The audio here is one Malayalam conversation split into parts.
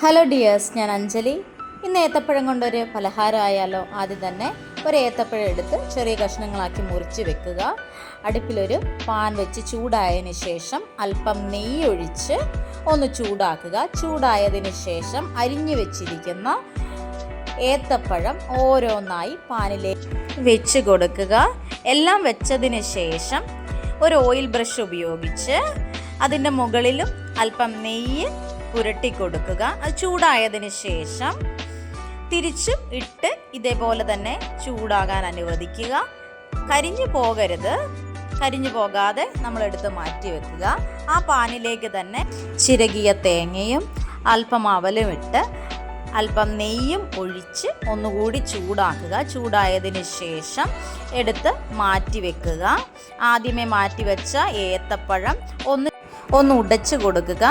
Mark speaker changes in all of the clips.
Speaker 1: ഹലോ ഡിയേഴ്സ് ഞാൻ അഞ്ജലി. ഇന്ന് ഏത്തപ്പഴം കൊണ്ടൊരു പലഹാരം ആയാലോ? ആദ്യം തന്നെ ഒരു ഏത്തപ്പഴം എടുത്ത് ചെറിയ കഷ്ണങ്ങളാക്കി മുറിച്ച് വെക്കുക. അടുപ്പിലൊരു പാൻ വെച്ച് ചൂടായതിന് ശേഷം അല്പം നെയ്യ് ഒഴിച്ച് ഒന്ന് ചൂടാക്കുക. ചൂടായതിന് ശേഷം അരിഞ്ഞു വെച്ചിരിക്കുന്ന ഏത്തപ്പഴം ഓരോന്നായി പാനിലേക്ക് വെച്ച് കൊടുക്കുക. എല്ലാം വെച്ചതിന് ശേഷം ഒരു ഓയിൽ ബ്രഷ് ഉപയോഗിച്ച് അതിന്റെ മുകളിലും അല്പം നെയ്യ് പുരട്ടി കൊടുക്കുക അത് ചൂടായതിന് ശേഷം തിരിച്ചും ഇട്ട് ഇതേപോലെ തന്നെ ചൂടാകാൻ അനുവദിക്കുക. കരിഞ്ഞു പോകരുത്. കരിഞ്ഞു പോകാതെ നമ്മളെടുത്ത് മാറ്റി വെക്കുക. ആ പാനിലേക്ക് തന്നെ ചിരകിയ തേങ്ങയും അല്പം അവലും ഇട്ട് അല്പം നെയ്യും ഒഴിച്ച് ഒന്നുകൂടി ചൂടാക്കുക. ചൂടായതിന് ശേഷം എടുത്ത് മാറ്റി വെക്കുക. ആദ്യമേ മാറ്റി വെച്ച ഏത്തപ്പഴം ഒന്ന് ഒന്ന് ഉടച്ചു കൊടുക്കുക.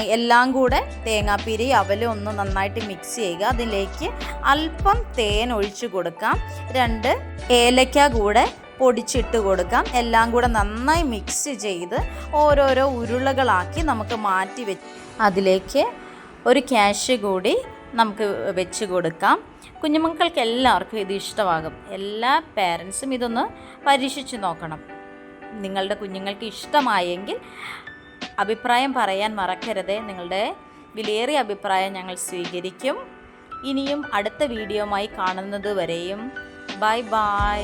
Speaker 1: എല്ലാം കൂടെ തേങ്ങാപ്പീരി അവലും ഒന്ന് നന്നായിട്ട് മിക്സ് ചെയ്യുക. അതിലേക്ക് അല്പം തേൻ ഒഴിച്ചു കൊടുക്കാം. രണ്ട് ഏലക്ക കൂടെ പൊടിച്ചിട്ട് കൊടുക്കാം. എല്ലാം കൂടെ നന്നായി മിക്സ് ചെയ്ത് ഓരോരോ ഉരുളകളാക്കി നമുക്ക് മാറ്റി വെ അതിലേക്ക് ഒരു ക്യാഷ് കൂടി നമുക്ക് വെച്ച് കൊടുക്കാം. കുഞ്ഞുമക്കൾക്ക് എല്ലാവർക്കും ഇത് ഇഷ്ടമാകും. എല്ലാ പേരൻസും ഇതൊന്ന് പരീക്ഷിച്ച് നോക്കണം. നിങ്ങളുടെ കുഞ്ഞുങ്ങൾക്ക് ഇഷ്ടമായെങ്കിൽ അഭിപ്രായം പറയാൻ മറക്കരുത്. നിങ്ങളുടെ വിലയേറിയ അഭിപ്രായം ഞങ്ങൾ സ്വീകരിക്കും. ഇനിയും അടുത്ത വീഡിയോമായി കാണുന്നത് വരെയും. Bye bye.